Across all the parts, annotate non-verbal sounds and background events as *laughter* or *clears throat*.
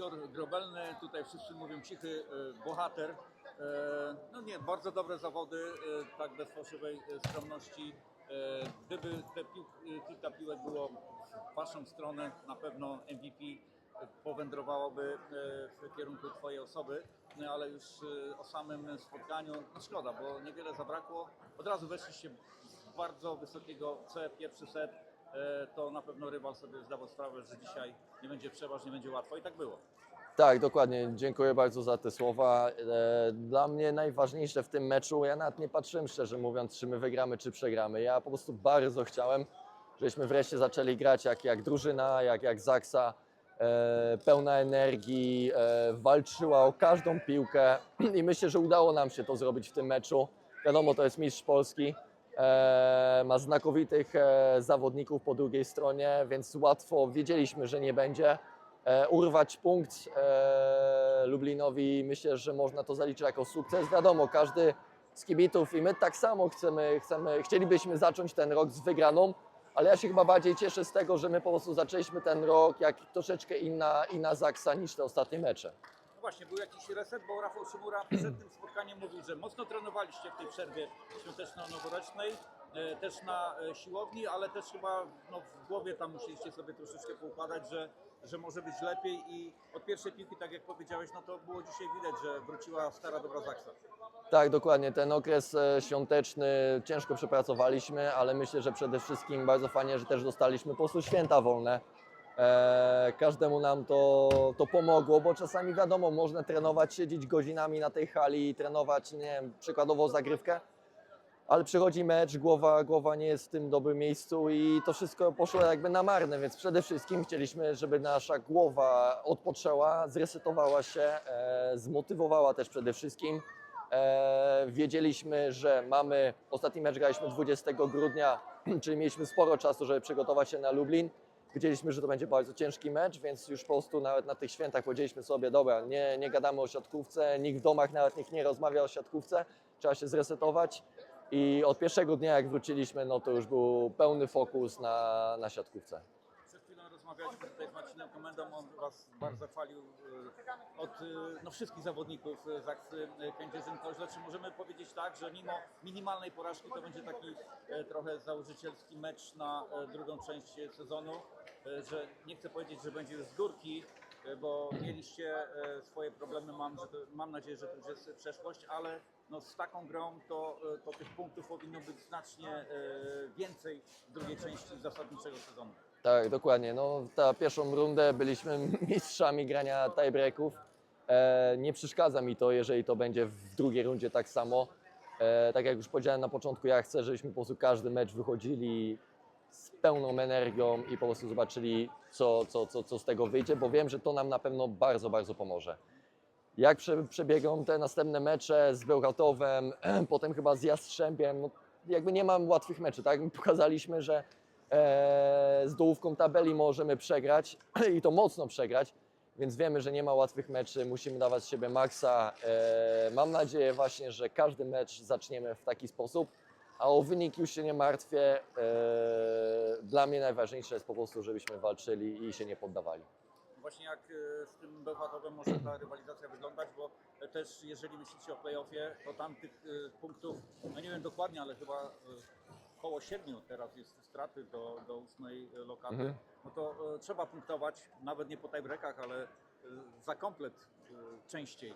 Igor Grobelny, tutaj wszyscy mówią cichy e, bohater. E, No nie, bardzo dobre zawody, e, tak bez fałszywej skromności. Gdyby te pił, kilka piłek było w Waszą stronę, na pewno MVP powędrowałoby w kierunku Twojej osoby, No, ale już o samym spotkaniu, no szkoda, bo niewiele zabrakło. Od razu weszliście z bardzo wysokiego C, pierwszy set, to na pewno rywal sobie zdawał sprawę, że dzisiaj nie będzie przeważ, nie będzie łatwo i tak było. Tak, dokładnie. Dziękuję bardzo za te słowa. E, Dla mnie najważniejsze w tym meczu, ja nawet nie patrzyłem szczerze mówiąc, czy my wygramy, czy przegramy. Ja po prostu bardzo chciałem, żebyśmy wreszcie zaczęli grać jak, jak drużyna, jak, jak Zaksa. E, pełna energii, e, walczyła o każdą piłkę *clears throat* i myślę, że udało nam się to zrobić w tym meczu. Wiadomo, to jest mistrz Polski, e, ma znakomitych e, zawodników po drugiej stronie, więc łatwo wiedzieliśmy, że nie będzie e, urwać punkt e, Lublinowi. Myślę, że można to zaliczyć jako sukces. Wiadomo, każdy z kibitów i my tak samo chcemy, chcemy, chcielibyśmy zacząć ten rok z wygraną, ale ja się chyba bardziej cieszę z tego, że my po prostu zaczęliśmy ten rok jak troszeczkę inna, inna Zaksa niż te ostatnie mecze. Właśnie, był jakiś reset, bo Rafał Szymura przed tym spotkaniem mówił, że mocno trenowaliście w tej przerwie świąteczno-noworocznej, e, też na e, siłowni, ale też chyba no, w głowie tam musieliście sobie troszeczkę poukładać, że, że może być lepiej i od pierwszej piłki, tak jak powiedziałeś, no to było dzisiaj widać, że wróciła stara dobra Zaksa. Tak, dokładnie. Ten okres e, świąteczny ciężko przepracowaliśmy, ale myślę, że przede wszystkim bardzo fajnie, że też dostaliśmy po prostu święta wolne. E, każdemu nam to, to pomogło, bo czasami wiadomo, można trenować, siedzieć godzinami na tej hali i trenować, nie wiem, przykładowo zagrywkę, ale przychodzi mecz, głowa, głowa nie jest w tym dobrym miejscu i to wszystko poszło jakby na marne, więc przede wszystkim chcieliśmy, żeby nasza głowa odpoczęła, zresetowała się, e, zmotywowała też przede wszystkim. E, wiedzieliśmy, że mamy, ostatni mecz graliśmy 20 grudnia, *clears throat* czyli mieliśmy sporo czasu, żeby przygotować się na Lublin. Wiedzieliśmy, że to będzie bardzo ciężki mecz, więc już po prostu nawet na tych świętach powiedzieliśmy sobie, dobra, nie, nie gadamy o siatkówce, nikt w domach nawet nikt nie rozmawia o siatkówce, trzeba się zresetować. I od pierwszego dnia, jak wróciliśmy, no to już był pełny fokus na, na siatkówce. Przed chwilą rozmawialiśmy tutaj z Marcinem Komendą, on Was bardzo chwalił e, od e, no, wszystkich zawodników e, Zaksy Kędzierzyn-Koźle. Czy możemy powiedzieć tak, że mimo minimalnej porażki to będzie taki trochę założycielski mecz na drugą część sezonu, że nie chcę powiedzieć, że będzie już z górki, e, bo mieliście e, swoje problemy, mam, że to, mam nadzieję, że to już jest przeszłość, ale no, z taką grą to, e, to tych punktów powinno być znacznie e, więcej w drugiej części zasadniczego sezonu. Tak, dokładnie. No, ta pierwszą rundę byliśmy *laughs* mistrzami grania tiebreaków. E, nie przeszkadza mi to, jeżeli to będzie w drugiej rundzie tak samo. E, tak jak już powiedziałem na początku, ja chcę, żebyśmy po prostu każdy mecz wychodzili pełną energią i po prostu zobaczyli, co, co, co, co z tego wyjdzie, bo wiem, że to nam na pewno bardzo, bardzo pomoże. Jak prze, przebiegą te następne mecze z Bełchatowem, *clears throat* potem chyba z Jastrzębiem, no, jakby nie mam łatwych meczy, tak? My *laughs* pokazaliśmy, że e, z dołówką tabeli możemy przegrać *clears throat* i to mocno przegrać, więc wiemy, że nie ma łatwych meczy, musimy dawać z siebie maksa. E, mam nadzieję właśnie, że każdy mecz zaczniemy w taki sposób, a o wynik już się nie martwię. E, dla mnie najważniejsze jest po prostu, żebyśmy walczyli i się nie poddawali. Właśnie jak e, z tym Bełchatowem może ta rywalizacja wyglądać, bo e, też jeżeli myślicie o playoffie, to tam tych e, punktów, no nie wiem dokładnie, ale chyba koło siedmiu teraz jest straty do, do ósmej lokaty, Mhm. no to trzeba punktować, nawet nie po tiebreakach, ale za komplet częściej.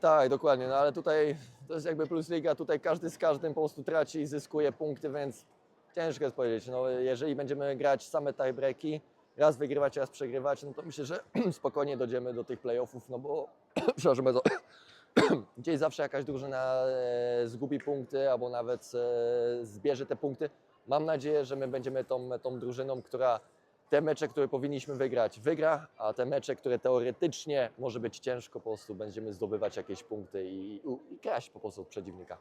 Tak, dokładnie, no ale tutaj to jest jakby plus liga, tutaj każdy z każdym po prostu traci i zyskuje punkty, więc ciężko jest powiedzieć. No, jeżeli będziemy grać same tiebreaki, raz wygrywać, raz przegrywać, no to myślę, że *clears throat* spokojnie dojdziemy do tych playoffów, no bo *clears throat* przepraszam bardzo, *clears throat* gdzieś zawsze jakaś drużyna e, zgubi punkty albo nawet e, zbierze te punkty. Mam nadzieję, że my będziemy tą, tą drużyną, która te mecze, które powinniśmy wygrać, wygra, a te mecze, które teoretycznie może być ciężko, po prostu będziemy zdobywać jakieś punkty i, i, i kraść po prostu od przeciwnika.